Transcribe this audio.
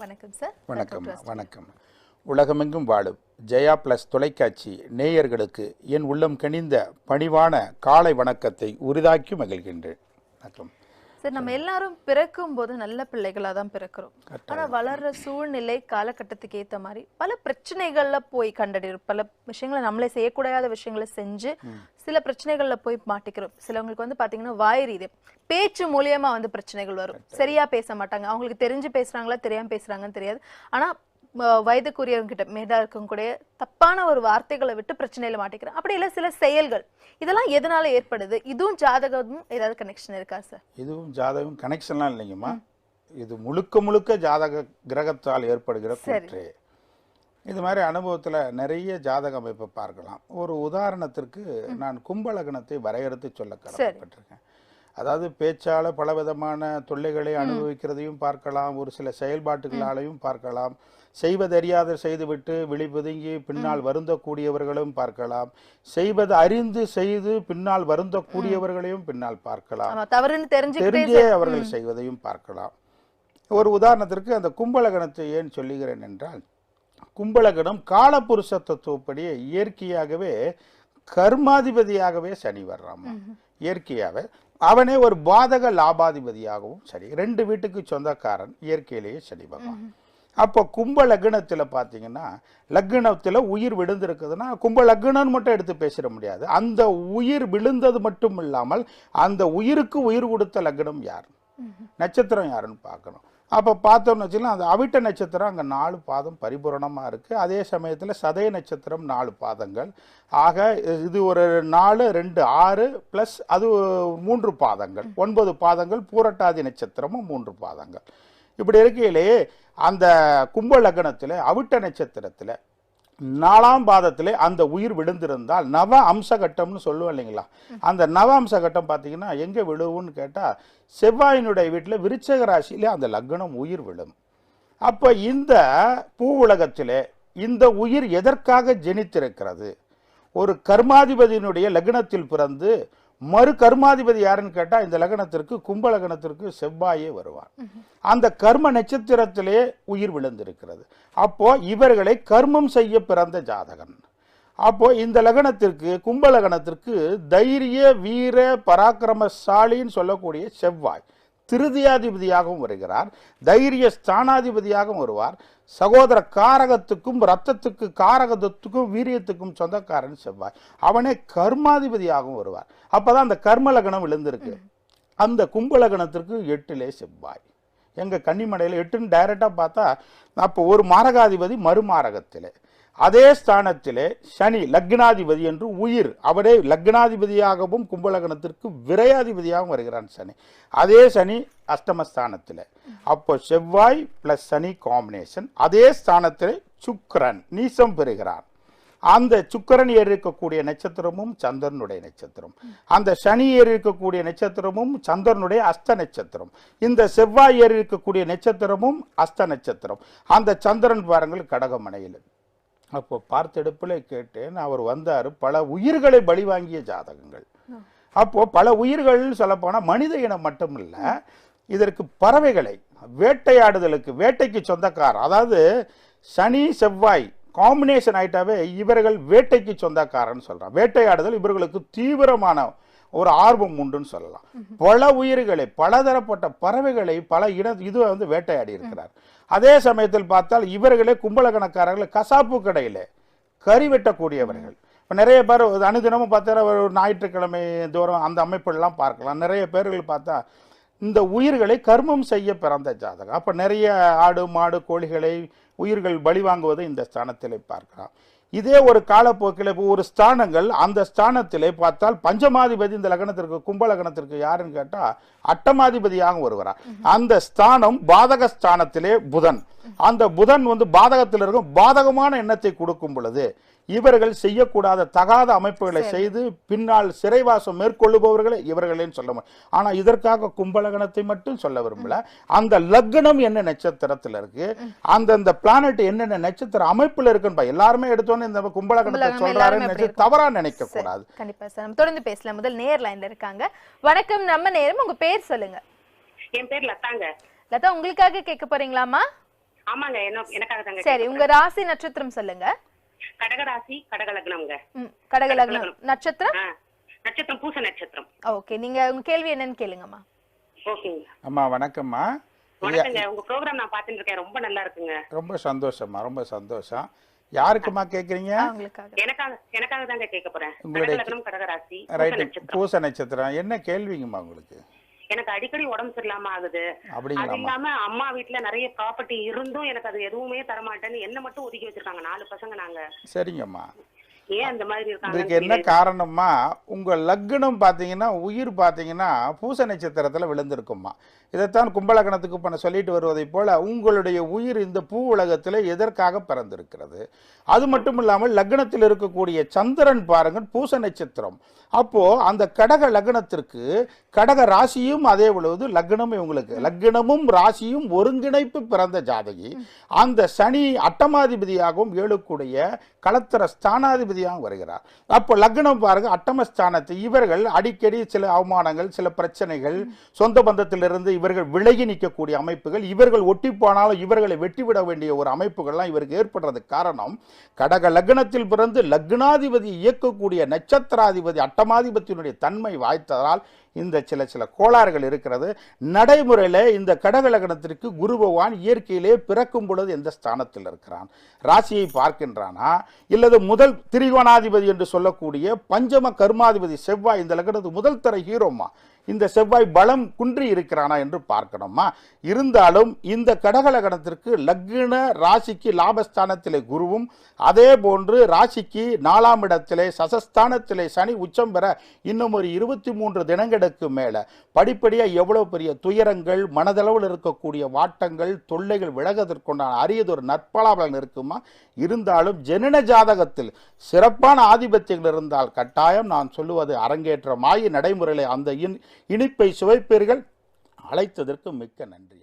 வணக்கம் சார் வணக்கம் வணக்கம். உலகமெங்கும் வாழும் ஜெயா பிளஸ் தொலைக்காட்சி நேயர்களுக்கு என் உள்ளம் கனிந்த பணிவான காலை வணக்கத்தை உரிதாக்கி மகிழ்கின்றேன். வணக்கம். சார் நம்ம எல்லாரும் பிறக்கும் போது நல்ல பிள்ளைகளா தான் பிறக்கிறோம். ஆனா வளர்ற சூழ்நிலை காலகட்டத்துக்கு ஏத்த மாதிரி பல பிரச்சனைகள்ல போய் கண்டறியும் பல விஷயங்களை நம்மளே செய்யக்கூடாத விஷயங்களை செஞ்சு சில பிரச்சனைகள்ல போய் மாட்டிக்கிறோம். சிலவங்களுக்கு வந்து பாத்தீங்கன்னா வாய் ரீதியம் பேச்சு மூலியமா வந்து பிரச்சனைகள் வரும். சரியா பேச மாட்டாங்க. அவங்களுக்கு தெரிஞ்சு பேசுறாங்களா தெரியாம பேசுறாங்கன்னு தெரியாது. ஆனா ம- வயதுக்குரியவங்க கிட்ட மேதா இருக்கவங்க கூட தப்பான ஒரு வார்த்தைகளை விட்டு பிரச்சனையில மாட்டிக்கிறேன். அப்படி இல்ல சில செயல்கள். இதெல்லாம் எதனால ஏற்படுது? இதுவும் ஜாதகமும் ஏதாவது கனெக்ஷன் இருக்கா சார் இதுவும் ஜாதகம் கனெக்ஷன்லாம் இல்லைங்கம்மா. இது முழுக்க முழுக்க ஜாதக கிரகத்தால் ஏற்படுகிற. கூற்று. இது மாதிரி அனுபவத்தில் நிறைய ஜாதக அமைப்பை பார்க்கலாம். ஒரு உதாரணத்திற்கு நான் கும்பலகணத்தை வரையறுத்து சொல்ல கடமைப்பட்டிருக்கேன். அதாவது பேச்சால பலவிதமான தொல்லைகளை அனுபவிக்கிறதையும் பார்க்கலாம். ஒரு சில செயல்பாட்டுகளாலையும் பார்க்கலாம். செய்வதறியாத செய்துவிட்டு விழிபதுங்கி பின்னால் வருந்தக்கூடியவர்களும் பார்க்கலாம். செய்வது அறிந்து செய்து பின்னால் வருந்தக்கூடியவர்களையும் பின்னால் பார்க்கலாம். தெரிஞ்சே அவர்கள் செய்வதையும் பார்க்கலாம். ஒரு உதாரணத்திற்கு அந்த கும்பலகணத்தை ஏன் சொல்லுகிறேன் என்றால் கும்பலகணம் காலபுருஷ தத்துவப்படி இயற்கையாகவே கர்மாதிபதியாகவே சனி வர்றாமா? இயற்கையாகவே அவனே ஒரு பாதக லாபாதிபதியாகவும் சரி ரெண்டு வீட்டுக்கு சொந்தக்காரன் இயற்கையிலேயே சனி பகவான். அப்போ கும்ப லக்னத்தில் பார்த்தீங்கன்னா லக்னத்தில் உயிர் விழுந்திருக்குதுன்னா கும்ப லக்னம்னு மட்டும் எடுத்து பேசிட முடியாது. அந்த உயிர் விழுந்தது மட்டும் இல்லாமல் அந்த உயிருக்கு உயிர் கொடுத்த லக்னம் யார்? நட்சத்திரம் யாருன்னு பார்க்கணும். அப்போ பார்த்தோம்னு வச்சுக்கலாம் அந்த அவிட்ட நட்சத்திரம் அங்கே நாலு பாதம் பரிபூரணமாக இருக்குது அதே சமயத்தில் சதய நட்சத்திரம் நாலு பாதங்கள். ஆக இது ஒரு நாலு ரெண்டு ஆறு ப்ளஸ் அது மூன்று பாதங்கள். ஒன்பது பாதங்கள் பூரட்டாதி நட்சத்திரமும் மூன்று பாதங்கள். இப்படி இருக்கையிலே அந்த கும்ப லக்னத்தில் அவிட்ட நட்சத்திரத்தில் நாலாம் பாதத்திலே அந்த உயிர் விழுந்திருந்தால் நவ அம்சகட்டம்னு சொல்லுவோம் இல்லைங்களா? அந்த நவ அம்சகட்டம் பார்த்தீங்கன்னா எங்கே விழுவுன்னு கேட்டால் செவ்வாயினுடைய வீட்டில் விருச்சக ராசியிலே அந்த லக்னம் உயிர் விழும். அப்போ இந்த பூ உலகத்திலே இந்த உயிர் எதற்காக ஜெனித்திருக்கிறது? ஒரு கர்மாதிபதியினுடைய லக்னத்தில் பிறந்து மறு கர்மாதிபதி யாருன்னு கேட்டால் இந்த லக்னத்திற்கு கும்ப லக்னத்திற்கு செவ்வாயே வருவார். அந்த கர்ம நட்சத்திரத்திலே உயிர் விழுந்திருக்கிறது. அப்போ இவர்களை கர்மம் செய்ய பிறந்த ஜாதகன். அப்போ இந்த லக்னத்திற்கு கும்பலகணத்திற்கு தைரிய வீர பராக்கிரமசாலின்னு சொல்லக்கூடிய செவ்வாய். திருதியாதிபதியாகவும் வருகிறார் தைரிய ஸ்தானாதிபதியாகவும் வருவார். சகோதர காரகத்துக்கும் ரத்தத்துக்கு காரகத்துக்கும் வீரியத்துக்கும் சொந்தக்காரன் செவ்வாய். அவனே கர்மாதிபதியாகவும் வருவார். அப்பதான் அந்த கர்ம லக்னம் விழுந்திருக்கு. அந்த கும்ப லக்னத்திற்கு எட்டிலே செவ்வாய். எங்க கன்னிமடையில் எட்டுன்னு டைரக்டா பார்த்தா அப்போ ஒரு மாரகாதிபதி மறுமாரகத்திலே. அதே ஸ்தானத்திலே சனி லக்னாதிபதி என்று உயிர். அவரே லக்னாதிபதியாகவும் கும்பலகணத்திற்கு விரையாதிபதியாகவும் வருகிறான் சனி. அதே சனி அஷ்டமஸ்தானத்தில். அப்போ செவ்வாய் பிளஸ் சனி காம்பினேஷன் அதே ஸ்தானத்தில் சுக்கரன் நீசம் பெறுகிறான் அந்த சுக்கிரன் ஏறிருக்கக்கூடிய நட்சத்திரமும் சந்திரனுடைய நட்சத்திரம். அந்த சனி ஏறி இருக்கக்கூடிய நட்சத்திரமும் சந்திரனுடைய அஸ்த நட்சத்திரம். இந்த செவ்வாய் ஏறி இருக்கக்கூடிய நட்சத்திரமும் அஸ்த நட்சத்திரம். அந்த சந்திரன் பாருங்கள் கடகமனையில் அப்போ பார்த்தெடுப்பில் கேட்டேன் அவர் வந்தார் பல உயிர்களை பலி வாங்கிய ஜாதகங்கள் அப்போ பல உயிர்கள் சொல்லப்போனால் மனித இனம் மட்டும் இல்லை இதற்கு பறவைகளை வேட்டையாடுதலுக்கு வேட்டைக்கு சொந்தக்காரர் அதாவது சனி செவ்வாய் காம்பினேஷன் ஆயிட்டாவே இவர்கள் வேட்டைக்கு சொந்தக்காரன்னு சொல்றான். வேட்டையாடுதல் இவர்களுக்கு தீவிரமான ஒரு ஆர்வம் உண்டுன்னு சொல்லலாம். பல உயிர்களை பலதரப்பட்ட பறவைகளை பல இட இது வந்து வேட்டையாடி இருக்கிறார். அதே சமயத்தில் பார்த்தால் இவர்களே கும்பலகணக்காரர்கள் கசாப்பு கடையில் கறி வெட்டக்கூடியவர்கள். இப்போ நிறைய பேர் அனுதினமும் பார்த்தா ஒரு ஞாயிற்றுக்கிழமை தூரம் அந்த அமைப்புலாம் பார்க்கலாம். நிறைய பேர்கள் பார்த்தா இந்த உயிர்களை கர்மம் செய்ய பிறந்த ஜாதகம். அப்போ நிறைய ஆடு மாடு கோழிகளை உயிர்கள் பலி வாங்குவதை இந்த ஸ்தானத்தில் பார்க்கலாம். இதே ஒரு காலப்போக்கில் இப்போ ஒரு ஸ்தானங்கள் அந்த ஸ்தானத்திலே பார்த்தால் பஞ்சமாதிபதி இந்த லக்னத்திற்கு கும்ப லக்னத்திற்கு யாருன்னு கேட்டால் அட்டமாதிபதியாக வருகிறார் அந்த ஸ்தானம் பாதக ஸ்தானத்திலே புதன். அந்த புதன் வந்து பாதகத்தில் இருக்கும் பாதகமான எண்ணத்தை கொடுக்கும் பொழுது இவர்கள் செய்யக்கூடாத தகாத அமைப்புகளை செய்து பின்னால் சிறைவாசம் மேற்கொள்ளுபவர்களே இவர்களேன்னு சொல்ல முடியும். ஆனா இதற்காக கும்பலகணத்தை மட்டும் சொல்ல விரும்பல. அந்த லக்னம் என்ன நட்சத்திரத்துல இருக்கு? அந்தந்த பிளானட் என்னென்ன நட்சத்திர அமைப்புல இருக்குன்னு எல்லாருமே எடுத்தோன்னே இந்த கும்பலகணத்தை சொல்றாருன்னு தவறா நினைக்க கூடாது கண்டிப்பா சார். நம்ம தொடர்ந்து பேசலாம். முதல் நேர் லைன்ல இருக்காங்க. வணக்கம் நம்ம நேரம். உங்க பேர் சொல்லுங்க. என் பேர் லதாங்க. லதா உங்களுக்காக கேட்க போறீங்களாமா ஆமாங்க. என்ன எனக்காக சரி உங்க ராசி நட்சத்திரம் சொல்லுங்க. கடகராசி கடகலக்னம்ங்க. ம், கடக லக்னம் நட்சத்திரம்? நட்சத்திரம் பூச நட்சத்திரம். ஓகே நீங்க உங்க கேள்வி என்னன்னு கேளுங்கம்மா. ஓகேங்க. அம்மா வணக்கம்மா. வணக்கங்க. உங்க ப்ரோக்ராம் நான் பாத்துட்டு இருக்கேன். ரொம்ப நல்லா இருக்குங்க. ரொம்ப சந்தோஷம்மா ரொம்ப சந்தோஷம். யாருக்குமா அவங்களுக்காக எனக்காக எனக்காக தாங்க கேட்க போறேன். உங்களுடைய- கடகலக்னம் கடகராசி பூச ரைட்டு. நட்சத்திரம். பூச நட்சத்திரம். என்ன கேள்விங்கம்மா உங்களுக்கு? எனக்கு அடிக்கடி உடம்பு சரியில்லாம ஆகுது. அது இல்லாம அம்மா வீட்ல நிறைய ப்ராப்பர்ட்டி இருந்தும் எனக்கு அது எதுவுமே தர மாட்டேன்னு என்ன மட்டும் ஒதுக்கி வச்சிருக்காங்க. நாலு பசங்க நாங்க. சரிங்கம்மா. ஏன் அந்த மாதிரி என்ன இருக்காங்க காரணமா உங்க லக்னம் பார்த்தீங்கன்னா உயிர் பார்த்தீங்கன்னா பூச நட்சத்திரத்தில் விழுந்திருக்குமா இதைத்தான் கும்பலகணத்துக்கு பண்ண சொல்லிட்டு வருவதைப் போல உங்களுடைய உயிர் இந்த பூ உலகத்தில் எதற்காக பிறந்திருக்கிறது? அது மட்டும் இல்லாமல் லக்னத்தில் இருக்கக்கூடிய சந்திரன் பாருங்கள் பூச நட்சத்திரம். அப்போ அந்த கடக லக்னத்திற்கு கடக ராசியும் அதே பொழுது லக்னம் இவங்களுக்கு. லக்னமும் ராசியும் ஒருங்கிணைப்பு பிறந்த ஜாதகி. அந்த சனி அட்டமாதிபதியாகவும் ஏழுக்குடைய களத்திர ஸ்தானாதிபதியாகவும் வருகிறார். அப்போ லக்னம் பாருங்க அட்டமஸ்தானத்தை இவர்கள் அடிக்கடி சில அவமானங்கள் சில பிரச்சனைகள் சொந்த பந்தத்திலிருந்து இவர்கள் விலகி நிற்கக்கூடிய அமைப்புகள் இவர்கள் ஒட்டி போனாலும் இவர்களை வெட்டிவிட வேண்டிய ஒரு அமைப்புகள்லாம் இவருக்கு ஏற்படுறதுக்கு காரணம் கடக லக்னத்தில் பிறந்து லக்னாதிபதி இயக்கக்கூடிய நட்சத்திராதிபதி அட்டமாதிபத்தியினுடைய தன்மை வாய்த்ததால் இந்த சில சில கோளாறுகள் இருக்கிறது. நடைமுறையில் இந்த கடகலகணத்திற்கு குரு பகவான் இயற்கையிலே பிறக்கும் பொழுது எந்த ஸ்தானத்தில் இருக்கிறான்? ராசியை பார்க்கின்றானா? இல்லது முதல் திரிகோணாதிபதி என்று சொல்லக்கூடிய பஞ்சம கர்மாதிபதி செவ்வாய் இந்த லக்னத்துக்கு முதல் தர ஹீரோமா இந்த செவ்வாய் பலம் குன்றி இருக்கிறானா என்று பார்க்கணுமா? இருந்தாலும் இந்த கடகலகணத்திற்கு லக்ன ராசிக்கு லாபஸ்தானத்திலே குருவும் அதே போன்று ராசிக்கு நாலாம் இடத்திலே சசஸ்தானத்திலே சனி உச்சம் பெற இன்னும் ஒரு இருபத்தி மூன்று தினங்களுக்கு மேலே படிப்படியாக எவ்வளோ பெரிய துயரங்கள் மனதளவில் இருக்கக்கூடிய வாட்டங்கள் தொல்லைகள் விலகதற்குண்டான அரியதொரு நற்பலாபலன் இருக்குமா? இருந்தாலும் ஜனன ஜாதகத்தில் சிறப்பான ஆதிபத்தியங்கள் இருந்தால் கட்டாயம் நான் சொல்லுவது அரங்கேற்றமாகி நடைமுறையில் அந்த இன் இனிப்பை சுவைப்பீர்கள். அழைத்ததற்கு மிக்க நன்றி